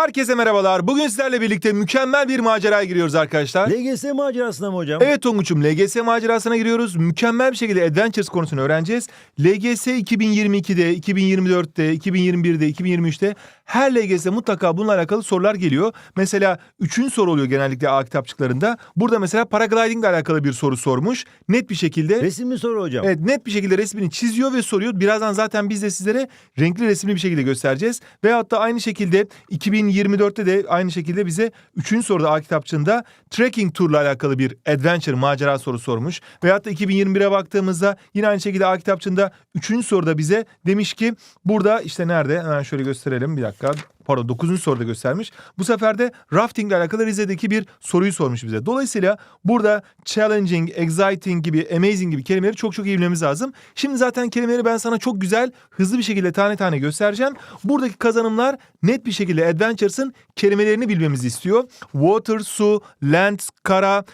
Herkese merhabalar. Bugün sizlerle birlikte mükemmel bir maceraya giriyoruz arkadaşlar. LGS macerasına mı hocam? Evet Tonguç'um LGS macerasına giriyoruz. Mükemmel bir şekilde Adventures konusunu öğreneceğiz. LGS 2022'de, 2024'te, 2021'de, 2023'te her LGS'de mutlaka bununla alakalı sorular geliyor. Mesela 3. soru oluyor genellikle A kitapçıklarında. Burada mesela paragliding ile alakalı bir soru sormuş. Net bir şekilde Resimli soru hocam. Evet net bir şekilde resmini çiziyor ve soruyor. Birazdan zaten biz de sizlere renkli resimli bir şekilde göstereceğiz. Veyahut da aynı şekilde 2024'te de aynı şekilde bize 3. soruda A kitapçığında trekking turla alakalı bir adventure macera soru sormuş. Veyahut da 2021'e baktığımızda yine aynı şekilde A kitapçığında 3. soruda bize demiş ki burada işte nerede hemen şöyle gösterelim bir dakika. Pardon 9. soruda göstermiş. Bu sefer de rafting ile alakalı Rize'deki bir soruyu sormuş bize. Dolayısıyla burada challenging, exciting gibi, amazing gibi kelimeleri çok çok iyi bilmemiz lazım. Şimdi zaten kelimeleri ben sana çok güzel, hızlı bir şekilde tane tane göstereceğim. Buradaki kazanımlar net bir şekilde Adventures'ın kelimelerini bilmemizi istiyor. Water, su, land, kara,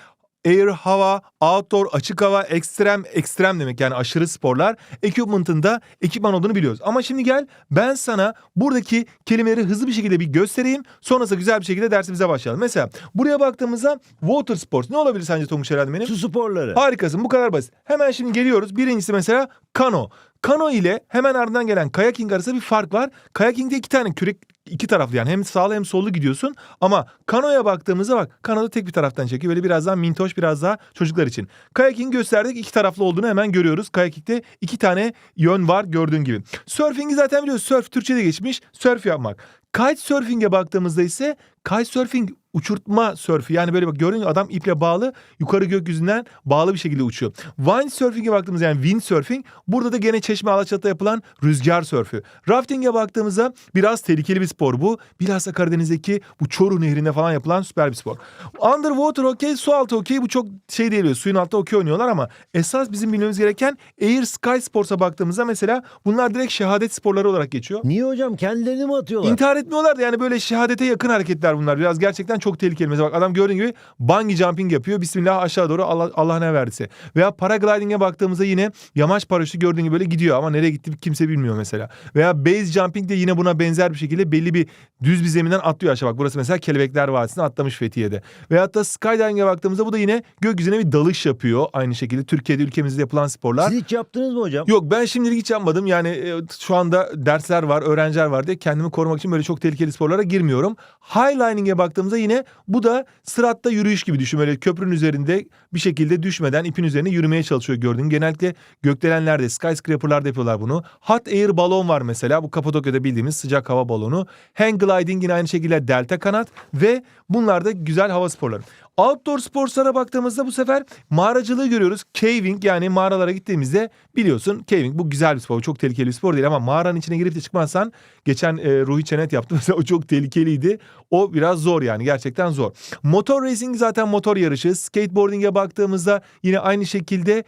air, hava, outdoor, açık hava, ekstrem, ekstrem demek yani aşırı sporlar. Equipment'ın da ekipman olduğunu biliyoruz. Ama şimdi gel ben sana buradaki kelimeleri hızlı bir şekilde bir göstereyim. Sonrasında güzel bir şekilde dersimize başlayalım. Mesela buraya baktığımızda water sports ne olabilir sence Tonguç herhalde benim? Su sporları. Harikasın bu kadar basit. Hemen şimdi geliyoruz. Birincisi mesela kano. Kano ile hemen ardından gelen kayaking arasında bir fark var. Kayaking'de iki tane kürek iki taraflı yani hem sağlı hem sollu gidiyorsun. Ama kanoya baktığımızda bak kanoda tek bir taraftan çekiyor. Böyle biraz daha mintoş biraz daha çocuklar için. Kayaking gösterdik iki taraflı olduğunu hemen görüyoruz. Kayaking'de iki tane yön var gördüğün gibi. Surfing'i zaten biliyoruz. Surf Türkçe'de geçmiş. Surf yapmak. Kite surfing'e baktığımızda ise kitesurfing uçurtma sörfü. Yani böyle bak gibi adam iple bağlı yukarı gökyüzünden bağlı bir şekilde uçuyor. Windsurfing'e baktığımızda yani windsurfing burada da gene Çeşme Alaçatı'da yapılan rüzgar sörfü. Rafting'e baktığımızda biraz tehlikeli bir spor bu. Bilhassa Karadeniz'deki bu Çoruh Nehri'nde falan yapılan süper bir spor. Underwater okey, su altı okey bu çok şey değil. Suyun altında okey oynuyorlar ama esas bizim bilmemiz gereken Air Sky Sports'a baktığımızda mesela bunlar direkt şehadet sporları olarak geçiyor. Niye hocam? Kendilerini mi atıyorlar? İntihar etmiyorlar da yani böyle şehadete yakın hareketler bunlar. Biraz gerçekten çok tehlikeli. Mesela bak adam gördüğün gibi bungee jumping yapıyor. Bismillah aşağı doğru Allah, Allah ne verdiyse. Veya paragliding'e baktığımızda yine yamaç paraşütü gördüğün gibi böyle gidiyor ama nereye gitti kimse bilmiyor mesela. Veya base jumping de yine buna benzer bir şekilde belli bir düz bir zeminden atlıyor aşağı. Bak burası mesela Kelebekler Vadisi'ne atlamış Fethiye'de. Veyahut da skydiving'e baktığımızda bu da yine gökyüzüne bir dalış yapıyor. Aynı şekilde Türkiye'de ülkemizde yapılan sporlar. Siz hiç yaptınız mı hocam? Yok ben şimdilik hiç yapmadım. Yani e, şu anda dersler var, öğrenciler var diye kendimi korumak için böyle çok tehlikeli sporlara girmiyorum. Highlining'e baktığımızda yine bu da sıratta yürüyüş gibi düşün. Böyle köprünün üzerinde bir şekilde düşmeden ipin üzerine yürümeye çalışıyor gördüğün. Genellikle gökdelenlerde, skyscraper'larda yapıyorlar bunu. Hot air balon var mesela. Bu Kapadokya'da bildiğimiz sıcak hava balonu. Hang gliding yine aynı şekilde delta kanat ve bunlar da güzel hava sporları. Outdoor sportslara baktığımızda bu sefer mağaracılığı görüyoruz. Caving yani mağaralara gittiğimizde biliyorsun caving bu güzel bir spor. Çok tehlikeli bir spor değil ama mağaranın içine girip de çıkmazsan geçen e, Ruhi Çenet yaptı mesela o çok tehlikeliydi. O biraz zor yani gerçekten zor. Motor racing zaten motor yarışı. Skateboarding'e baktığımızda yine aynı şekilde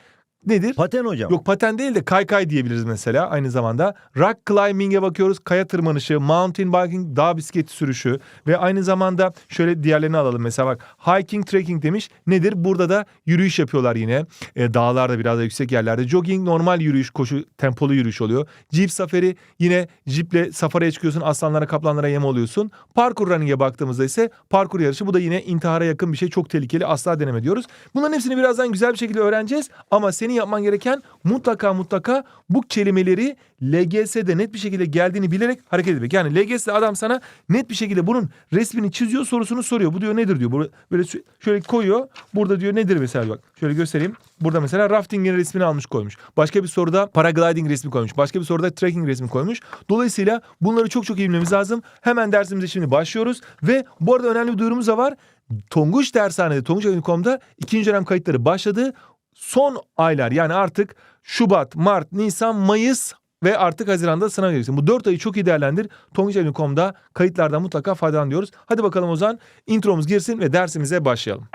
nedir? Paten hocam. Yok paten değil de kaykay diyebiliriz mesela aynı zamanda. Rock climbing'e bakıyoruz. Kaya tırmanışı, mountain biking, dağ bisikleti sürüşü ve aynı zamanda şöyle diğerlerini alalım. Mesela bak hiking, trekking demiş. Nedir? Burada da yürüyüş yapıyorlar yine. E, dağlarda biraz da yüksek yerlerde. Jogging normal yürüyüş, koşu, tempolu yürüyüş oluyor. Jeep safari yine jiple safariye çıkıyorsun. Aslanlara, kaplanlara yem oluyorsun. Parkur running'e baktığımızda ise parkur yarışı. Bu da yine intihara yakın bir şey. Çok tehlikeli. Asla deneme diyoruz. Bunların hepsini birazdan güzel bir şekilde öğreneceğiz. Ama senin yapman gereken mutlaka mutlaka bu kelimeleri LGS'de net bir şekilde geldiğini bilerek hareket etmek. Yani LGS'de adam sana net bir şekilde bunun resmini çiziyor sorusunu soruyor. Bu diyor nedir diyor. Böyle- şöyle koyuyor. Burada diyor nedir mesela bak. Şöyle göstereyim. Burada mesela rafting'in resmini almış koymuş. Başka bir soruda paragliding resmi koymuş. Başka bir soruda trekking resmi koymuş. Dolayısıyla bunları çok çok iyi bilmemiz lazım. Hemen dersimize şimdi başlıyoruz. Ve bu arada önemli bir duyurumuz da var. Tonguç Dershane'de, Tonguç.com'da ikinci dönem kayıtları başladı. Son aylar yani artık Şubat, Mart, Nisan, Mayıs ve artık Haziran'da sınav gireceksin. Bu dört ayı çok iyi değerlendir. Tonguç.com'da kayıtlardan mutlaka faydalan diyoruz. Hadi bakalım o zaman intromuz girsin ve dersimize başlayalım.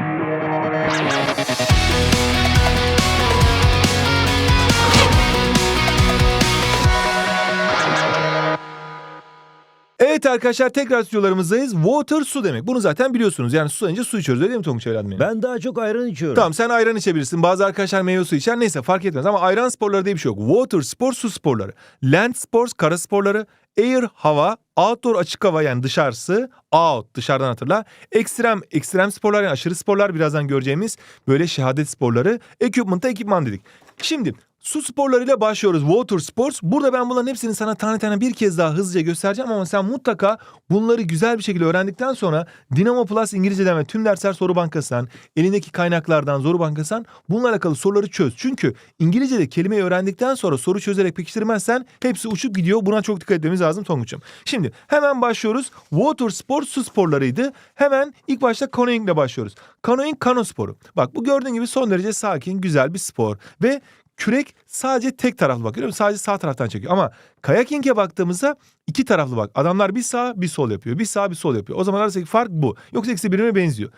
Evet arkadaşlar tekrar stüdyolarımızdayız. Water su demek. Bunu zaten biliyorsunuz. Yani su önce su içiyoruz öyle değil mi Tonguç evladım benim? Ben daha çok ayran içiyorum. Tamam sen ayran içebilirsin. Bazı arkadaşlar meyve suyu içer. Neyse fark etmez ama ayran sporları diye bir şey yok. Water spor su sporları. Land sports kara sporları. Air hava. Outdoor açık hava yani dışarısı. Out dışarıdan hatırla. Ekstrem ekstrem sporlar yani aşırı sporlar birazdan göreceğimiz böyle şehadet sporları. Equipment'a ekipman dedik. Şimdi Su sporlarıyla başlıyoruz. Water sports. Burada ben bunların hepsini sana tane tane bir kez daha hızlıca göstereceğim ama sen mutlaka bunları güzel bir şekilde öğrendikten sonra Dinamo Plus İngilizceden ve tüm dersler soru bankasından, elindeki kaynaklardan soru bankasından bununla alakalı soruları çöz. Çünkü İngilizce'de kelimeyi öğrendikten sonra soru çözerek pekiştirmezsen hepsi uçup gidiyor. Buna çok dikkat etmemiz lazım Tonguç'um. Şimdi hemen başlıyoruz. Water sports su sporlarıydı. Hemen ilk başta canoeing ile başlıyoruz. Canoeing kano sporu. Bak bu gördüğün gibi son derece sakin, güzel bir spor ve kürek sadece tek taraflı bak. Sadece sağ taraftan çekiyor. Ama kayaking'e baktığımızda iki taraflı bak. Adamlar bir sağ bir sol yapıyor. Bir sağ bir sol yapıyor. O zaman arasındaki fark bu. Yoksa ikisi birbirine benziyor.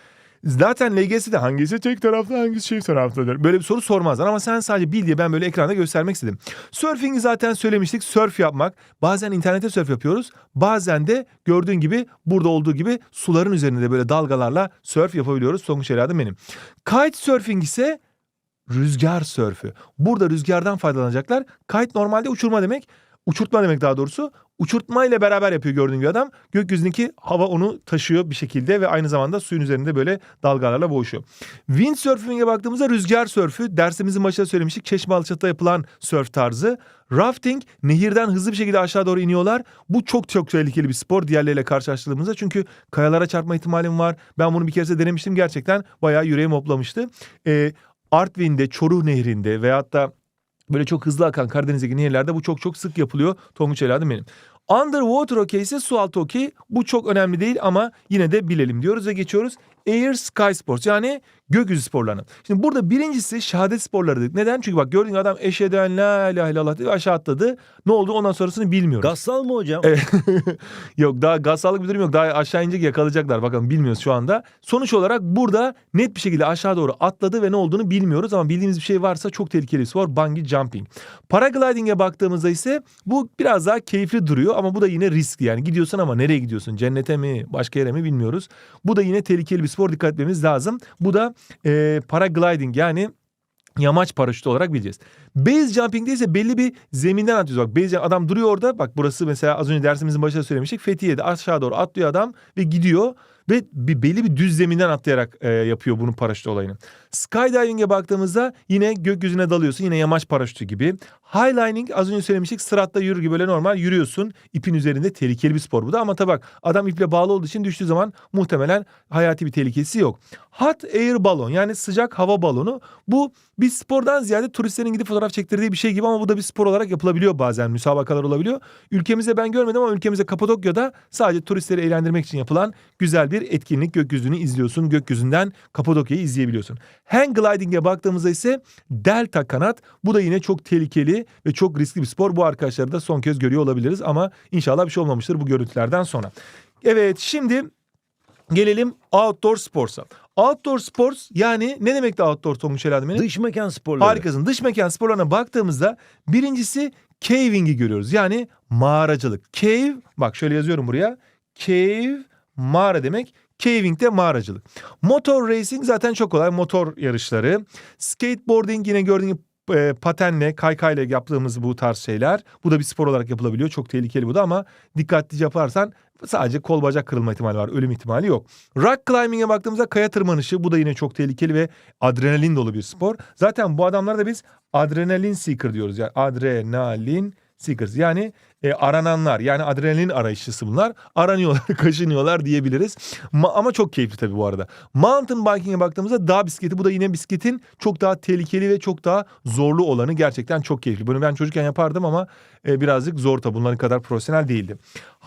Zaten LGS'de hangisi tek taraflı hangisi çift taraflıdır? Böyle bir soru sormazlar ama sen sadece bil diye ben böyle ekranda göstermek istedim. Surfing'i zaten söylemiştik. Surf yapmak. Bazen internette surf yapıyoruz. Bazen de gördüğün gibi burada olduğu gibi suların üzerinde böyle dalgalarla surf yapabiliyoruz. Sonuç evladım benim. Kite surfing ise rüzgar sörfü. Burada rüzgardan faydalanacaklar. Kite normalde uçurma demek. Uçurtma demek daha doğrusu. Uçurtma ile beraber yapıyor gördüğün gibi adam. Gökyüzündeki hava onu taşıyor bir şekilde ve aynı zamanda suyun üzerinde böyle dalgalarla boğuşuyor. Windsurfing'e baktığımızda rüzgar sörfü. Dersimizin başında söylemiştik. Çeşme Alçatı'da yapılan sörf tarzı. Rafting nehirden hızlı bir şekilde aşağı doğru iniyorlar. Bu çok çok tehlikeli bir spor diğerleriyle karşılaştırdığımızda. Çünkü kayalara çarpma ihtimalim var. Ben bunu bir kere denemiştim. Gerçekten bayağı yüreğim hoplamıştı. Ee, Artvin'de, Çoruh Nehri'nde veyahut da böyle çok hızlı akan Karadeniz'deki nehirlerde bu çok çok sık yapılıyor. Tonguç evladım benim. Underwater okey ise su altı okey. Bu çok önemli değil ama yine de bilelim diyoruz ve geçiyoruz. Air Sky Sports yani gökyüzü sporlarına. Şimdi burada birincisi şehadet sporları dedik. Neden? Çünkü bak gördüğün adam eşheden la ilahe illallah dedi aşağı atladı. Ne oldu ondan sonrasını bilmiyoruz. Gassal mı hocam? Evet. yok daha gazsallık bir durum yok. Daha aşağı inecek yakalayacaklar. Bakalım bilmiyoruz şu anda. Sonuç olarak burada net bir şekilde aşağı doğru atladı ve ne olduğunu bilmiyoruz. Ama bildiğimiz bir şey varsa çok tehlikeli bir spor. Bungee jumping. Paragliding'e baktığımızda ise bu biraz daha keyifli duruyor. Ama bu da yine riskli. Yani gidiyorsun ama nereye gidiyorsun? Cennete mi? Başka yere mi? Bilmiyoruz. Bu da yine tehlikeli bir spor. Dikkat etmemiz lazım. Bu da e, paragliding yani yamaç paraşütü olarak bileceğiz. Base jumping'de ise belli bir zeminden atlıyoruz. Bak base adam duruyor orada. Bak burası mesela az önce dersimizin başında söylemiştik. Fethiye'de aşağı doğru atlıyor adam ve gidiyor ve bir belli bir düz zeminden atlayarak e, yapıyor bunun paraşüt olayını. Skydiving'e baktığımızda yine gökyüzüne dalıyorsun. Yine yamaç paraşütü gibi. Highlining az önce söylemiştik. Sıratta yürür gibi böyle normal yürüyorsun. İpin üzerinde tehlikeli bir spor bu da. Ama tabii bak adam iple bağlı olduğu için düştüğü zaman muhtemelen hayati bir tehlikesi yok. Hot air balon yani sıcak hava balonu. Bu bir spordan ziyade turistlerin gidip fotoğraf çektirdiği bir şey gibi ama bu da bir spor olarak yapılabiliyor bazen. Müsabakalar olabiliyor. Ülkemizde ben görmedim ama ülkemizde Kapadokya'da sadece turistleri eğlendirmek için yapılan güzel bir etkinlik. Gökyüzünü izliyorsun. Gökyüzünden Kapadokya'yı izleyebiliyorsun. Hang gliding'e baktığımızda ise delta kanat. Bu da yine çok tehlikeli ve çok riskli bir spor. Bu arkadaşları da son kez görüyor olabiliriz ama inşallah bir şey olmamıştır bu görüntülerden sonra. Evet şimdi gelelim outdoor sports'a. Outdoor sports yani ne demek de outdoor Tonguç Eladım benim? Dış mekan sporları. Harikasın. Dış mekan sporlarına baktığımızda birincisi caving'i görüyoruz. Yani mağaracılık. Cave bak şöyle yazıyorum buraya. Cave mağara demek. Caving de mağaracılık. Motor racing zaten çok kolay. Motor yarışları. Skateboarding yine gördüğün gibi e, patenle, kaykayla yaptığımız bu tarz şeyler. Bu da bir spor olarak yapılabiliyor. Çok tehlikeli bu da ama dikkatli yaparsan sadece kol bacak kırılma ihtimali var. Ölüm ihtimali yok. Rock climbing'e baktığımızda kaya tırmanışı bu da yine çok tehlikeli ve adrenalin dolu bir spor. Zaten bu adamlara da biz adrenalin seeker diyoruz. Yani adrenalin seekers yani e, arananlar yani adrenalin arayışçısı bunlar. Aranıyorlar, kaşınıyorlar diyebiliriz. Ma- ama çok keyifli tabii bu arada. Mountain biking'e baktığımızda dağ bisikleti bu da yine bisikletin çok daha tehlikeli ve çok daha zorlu olanı gerçekten çok keyifli. Bunu ben çocukken yapardım ama e, birazcık zor tabii bunların kadar profesyonel değildim.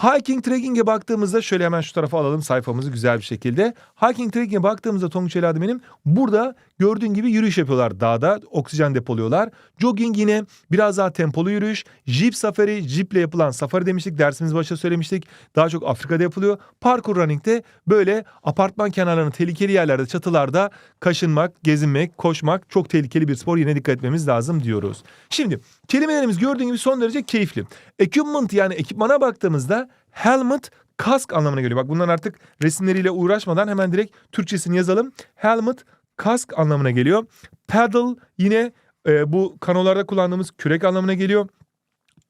Hiking trekking'e baktığımızda şöyle hemen şu tarafa alalım sayfamızı güzel bir şekilde. Hiking trekking'e baktığımızda Tonguç Eladi benim burada gördüğün gibi yürüyüş yapıyorlar dağda. Oksijen depoluyorlar. Jogging yine biraz daha tempolu yürüyüş. Jeep safari, jeeple yapılan safari demiştik. Dersimiz başta söylemiştik. Daha çok Afrika'da yapılıyor. Parkur running'de böyle apartman kenarlarının tehlikeli yerlerde, çatılarda kaşınmak, gezinmek, koşmak çok tehlikeli bir spor. Yine dikkat etmemiz lazım diyoruz. Şimdi kelimelerimiz gördüğün gibi son derece keyifli. Equipment yani ekipmana baktığımızda helmet kask anlamına geliyor. Bak bunların artık resimleriyle uğraşmadan hemen direkt Türkçesini yazalım. Helmet kask anlamına geliyor. Paddle yine e, bu kanolarda kullandığımız kürek anlamına geliyor.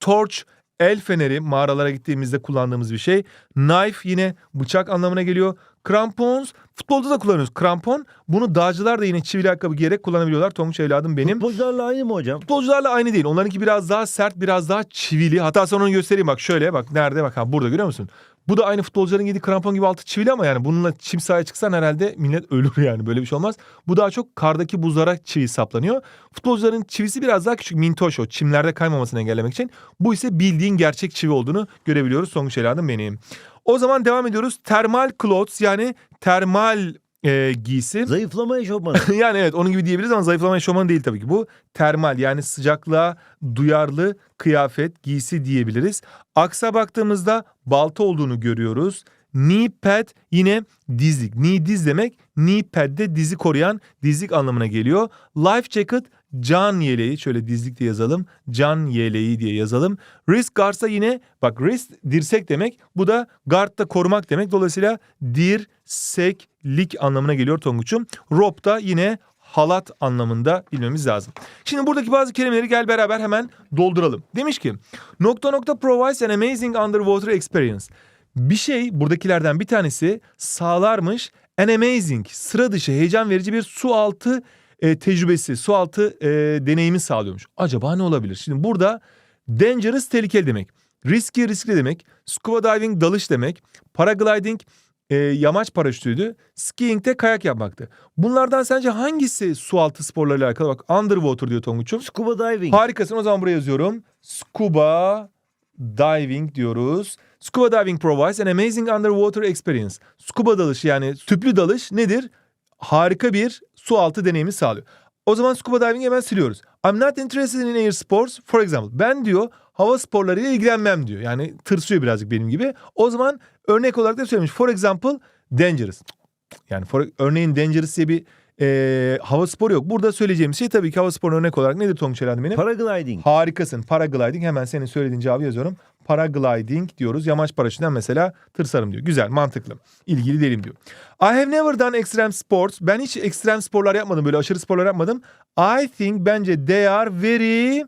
Torch el feneri mağaralara gittiğimizde kullandığımız bir şey. Knife yine bıçak anlamına geliyor. Krampons futbolda da kullanıyoruz. Krampon bunu dağcılar da yine çivili ayakkabı giyerek kullanabiliyorlar. Tonguç evladım benim. Futbolcularla aynı mı hocam? Futbolcularla aynı değil. Onlarınki biraz daha sert, biraz daha çivili. Hatta sana onu göstereyim bak şöyle bak nerede bak ha burada görüyor musun? Bu da aynı futbolcuların giydiği krampon gibi altı çivili ama yani bununla çim sahaya çıksan herhalde millet ölür yani böyle bir şey olmaz. Bu daha çok kardaki buzlara çivi saplanıyor. Futbolcuların çivisi biraz daha küçük mintoş o çimlerde kaymamasını engellemek için. Bu ise bildiğin gerçek çivi olduğunu görebiliyoruz sonuç evladım benim. O zaman devam ediyoruz. Termal clothes yani termal e, giysi. Zayıflama eşofmanı. yani evet onun gibi diyebiliriz ama zayıflama eşofmanı değil tabii ki. Bu termal yani sıcaklığa duyarlı kıyafet, giysi diyebiliriz. Aksa baktığımızda balta olduğunu görüyoruz. Knee pad yine dizlik. Knee diz demek. Knee pad de dizi koruyan dizlik anlamına geliyor. Life jacket can yeleği. Şöyle dizlik diye yazalım. Can yeleği diye yazalım. Wrist guards da yine bak wrist dirsek demek. Bu da guard da korumak demek. Dolayısıyla dirseklik anlamına geliyor Tonguç'um. Rope da yine halat anlamında bilmemiz lazım. Şimdi buradaki bazı kelimeleri gel beraber hemen dolduralım. Demiş ki nokta nokta provides an amazing underwater experience. Bir şey buradakilerden bir tanesi sağlarmış an amazing sıra dışı heyecan verici bir su altı e, tecrübesi, su altı e, deneyimi sağlıyormuş. Acaba ne olabilir? Şimdi burada dangerous tehlikeli demek. Risky riskli demek. Scuba diving dalış demek. Paragliding e, yamaç paraşütüydü. Skiing de kayak yapmaktı. Bunlardan sence hangisi su altı sporlarıyla alakalı? Bak underwater diyor Tonguç'um. Scuba diving. Harikasın o zaman buraya yazıyorum. Scuba diving diyoruz. Scuba diving provides an amazing underwater experience. Scuba dalışı yani tüplü dalış nedir? Harika bir su altı deneyimi sağlıyor. O zaman scuba diving hemen siliyoruz. I'm not interested in air sports for example. Ben diyor hava sporlarıyla ilgilenmem diyor. Yani tırsıyor birazcık benim gibi. O zaman örnek olarak da söylemiş. For example dangerous. Yani for, örneğin dangerous diye bir e, hava sporu yok. Burada söyleyeceğim şey tabii ki hava sporu örnek olarak nedir Tonguç Elen benim? Paragliding. Harikasın. Paragliding hemen senin söylediğin cevabı yazıyorum. Paragliding diyoruz. Yamaç paraşütünden mesela tırsarım diyor. Güzel, mantıklı. İlgili değilim diyor. I have never done extreme sports. Ben hiç ekstrem sporlar yapmadım. Böyle aşırı sporlar yapmadım. I think bence they are very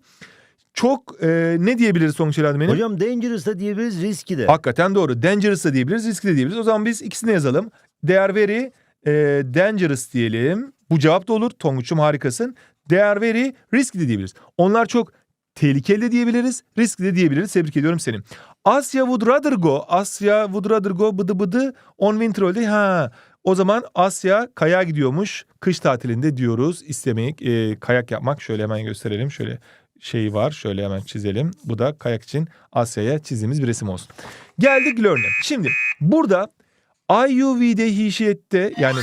çok e, ne diyebiliriz olarak benim? Hocam dangerous da diyebiliriz, riski de. Hakikaten doğru. Dangerous da diyebiliriz, riskli de diyebiliriz. O zaman biz ikisini yazalım. They are very e, dangerous diyelim. Bu cevap da olur. Tonguç'um harikasın. They are very de diyebiliriz. Onlar çok tehlikeli de diyebiliriz, riskli de diyebiliriz. Tebrik ediyorum seni. Asya would rather go. Asya would rather go bıdı bıdı on winter holiday. Ha. O zaman Asya kayağa gidiyormuş. Kış tatilinde diyoruz. İstemek, e, kayak yapmak. Şöyle hemen gösterelim. Şöyle şey var. Şöyle hemen çizelim. Bu da kayak için Asya'ya çizdiğimiz bir resim olsun. Geldik learn'e. Şimdi burada IUV'de hişiyette yani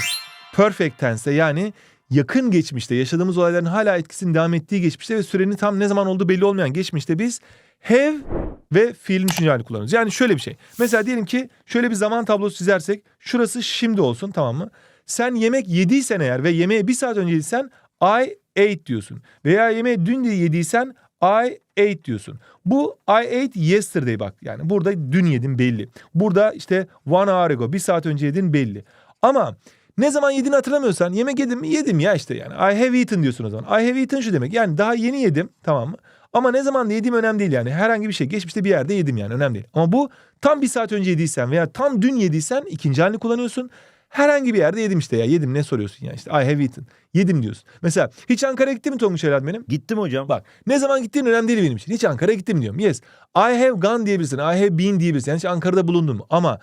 perfect tense'te yani yakın geçmişte yaşadığımız olayların hala etkisinin devam ettiği geçmişte ve sürenin tam ne zaman olduğu belli olmayan geçmişte biz have ve fiilin üçüncü halini kullanıyoruz. Yani şöyle bir şey. Mesela diyelim ki şöyle bir zaman tablosu çizersek şurası şimdi olsun tamam mı? Sen yemek yediysen eğer ve yemeğe bir saat önce yediysen I ate diyorsun. Veya yemeği dün de yediysen I ate diyorsun. Bu I ate yesterday bak yani burada dün yedim belli. Burada işte one hour ago bir saat önce yedin belli. Ama ne zaman yediğini hatırlamıyorsan yemek yedim mi yedim ya işte yani. I have eaten diyorsun o zaman. I have eaten şu demek yani daha yeni yedim tamam mı? Ama ne zaman yediğim önemli değil yani. Herhangi bir şey geçmişte bir yerde yedim yani önemli değil. Ama bu tam bir saat önce yediysen veya tam dün yediysen ikinci halini kullanıyorsun. Herhangi bir yerde yedim işte ya. Yedim ne soruyorsun ya işte I have eaten. Yedim diyorsun. Mesela hiç Ankara'ya gitti mi Tonguç Helal benim? Gittim hocam. Bak ne zaman gittiğin önemli değil benim için. Hiç Ankara'ya gittim diyorum. Yes. I have gone diyebilirsin. I have been diyebilirsin. Yani hiç Ankara'da bulundun mu? Ama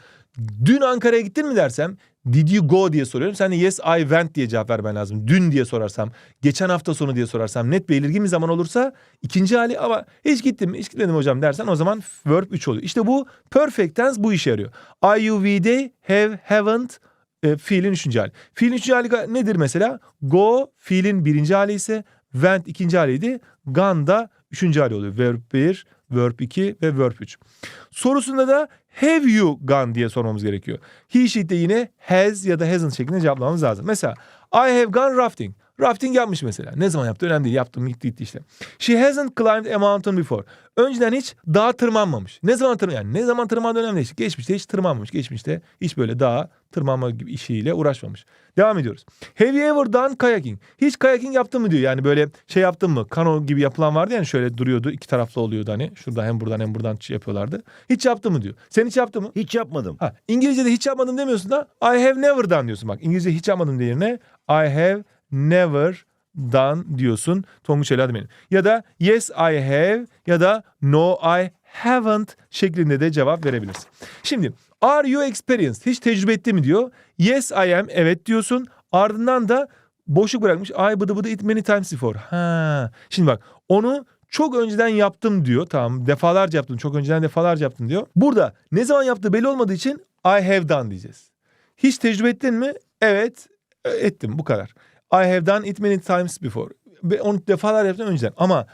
dün Ankara'ya gittin mi dersem Did you go diye soruyorum. Sen de yes I went diye cevap vermen lazım. Dün diye sorarsam, geçen hafta sonu diye sorarsam, net belirgin bir zaman olursa ikinci hali ama hiç gittim mi, hiç gitmedim hocam dersen o zaman verb 3 oluyor. İşte bu perfect tense bu işe yarıyor. I, you, we, they, have, haven't, e, fiilin üçüncü hali. Fiilin üçüncü hali nedir mesela? Go fiilin birinci hali ise went ikinci haliydi. Gone da üçüncü hali oluyor. Verb 1, verb 2 ve verb 3. Sorusunda da have you gone diye sormamız gerekiyor. He she'de yine has ya da hasn't şeklinde cevaplamamız lazım. Mesela I have gone rafting. Rafting yapmış mesela. Ne zaman yaptı? Önemli değil. Yaptım gitti gitti işte. She hasn't climbed a mountain before. Önceden hiç dağa tırmanmamış. Ne zaman tırman yani ne zaman tırmandığı önemli değil. Geçmişte hiç tırmanmamış. Geçmişte hiç böyle dağa tırmanma gibi işiyle uğraşmamış. Devam ediyoruz. Have you ever done kayaking? Hiç kayaking yaptın mı diyor. Yani böyle şey yaptın mı? Kano gibi yapılan vardı yani şöyle duruyordu. iki taraflı oluyordu hani. Şurada hem buradan hem buradan yapıyorlardı. Hiç yaptın mı diyor. Sen hiç yaptın mı? Hiç yapmadım. Ha, İngilizce'de hiç yapmadım demiyorsun da I have never done diyorsun bak. İngilizce hiç yapmadım diye yerine I have never done diyorsun. Tonguç El Adem'in. Ya da yes I have ya da no I haven't şeklinde de cevap verebilirsin. Şimdi are you experienced? Hiç tecrübe etti mi diyor. Yes I am evet diyorsun. Ardından da boşluk bırakmış. I bıdı bıdı it many times before. Ha. Şimdi bak onu çok önceden yaptım diyor. Tamam defalarca yaptım. Çok önceden defalarca yaptım diyor. Burada ne zaman yaptığı belli olmadığı için I have done diyeceğiz. Hiç tecrübe ettin mi? Evet e, ettim bu kadar. I have done it many times before. Ve onu defalar yaptım önceden. Ama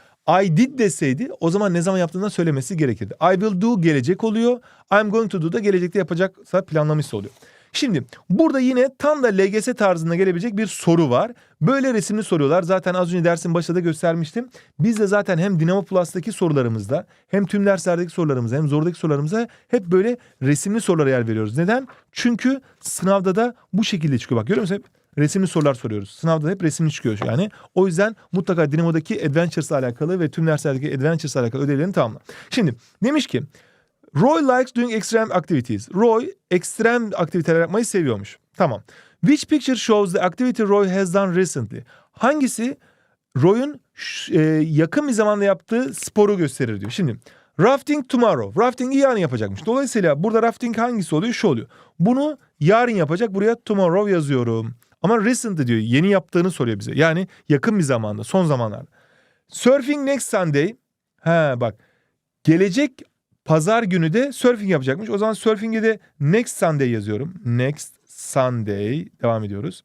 I did deseydi o zaman ne zaman yaptığından söylemesi gerekirdi. I will do gelecek oluyor. I'm going to do da gelecekte yapacaksa planlamışsa oluyor. Şimdi burada yine tam da LGS tarzında gelebilecek bir soru var. Böyle resimli soruyorlar. Zaten az önce dersin başında da göstermiştim. Biz de zaten hem Dinamo Plus'taki sorularımızda hem tüm derslerdeki sorularımızda hem zordaki sorularımıza hep böyle resimli sorulara yer veriyoruz. Neden? Çünkü sınavda da bu şekilde çıkıyor. Bak görüyor musun? Resimli sorular soruyoruz. Sınavda hep resimli çıkıyor yani. O yüzden mutlaka Dinamo'daki Adventures'la alakalı ve tüm derslerdeki Adventures'la alakalı ödevlerini tamamla. Şimdi demiş ki Roy likes doing extreme activities. Roy ekstrem aktiviteler yapmayı seviyormuş. Tamam. Which picture shows the activity Roy has done recently? Hangisi Roy'un e, yakın bir zamanda yaptığı sporu gösterir diyor. Şimdi rafting tomorrow. Rafting'i yarın yapacakmış. Dolayısıyla burada rafting hangisi oluyor? Şu oluyor. Bunu yarın yapacak. Buraya tomorrow yazıyorum. Ama recent diyor. Yeni yaptığını soruyor bize. Yani yakın bir zamanda, son zamanlarda. Surfing next Sunday. Ha bak. Gelecek pazar günü de surfing yapacakmış. O zaman surfing'e de next Sunday yazıyorum. Next Sunday. Devam ediyoruz.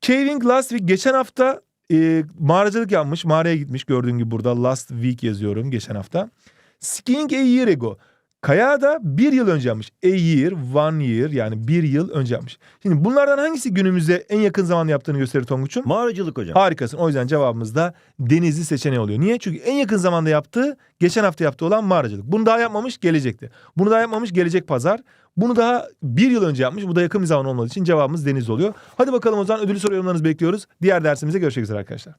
Caving last week. Geçen hafta e, mağaracılık yapmış. Mağaraya gitmiş. Gördüğün gibi burada last week yazıyorum geçen hafta. Skiing a year ago. Kayağı da bir yıl önce yapmış. A year, one year yani bir yıl önce yapmış. Şimdi bunlardan hangisi günümüze en yakın zamanda yaptığını gösterir Tonguç'um? Mağaracılık hocam. Harikasın. O yüzden cevabımız da denizli seçeneği oluyor. Niye? Çünkü en yakın zamanda yaptığı, geçen hafta yaptığı olan mağaracılık. Bunu daha yapmamış gelecekti. Bunu daha yapmamış gelecek pazar. Bunu daha bir yıl önce yapmış. Bu da yakın bir zaman olmadığı için cevabımız deniz oluyor. Hadi bakalım o zaman ödülü soru yorumlarınızı bekliyoruz. Diğer dersimize görüşmek üzere arkadaşlar.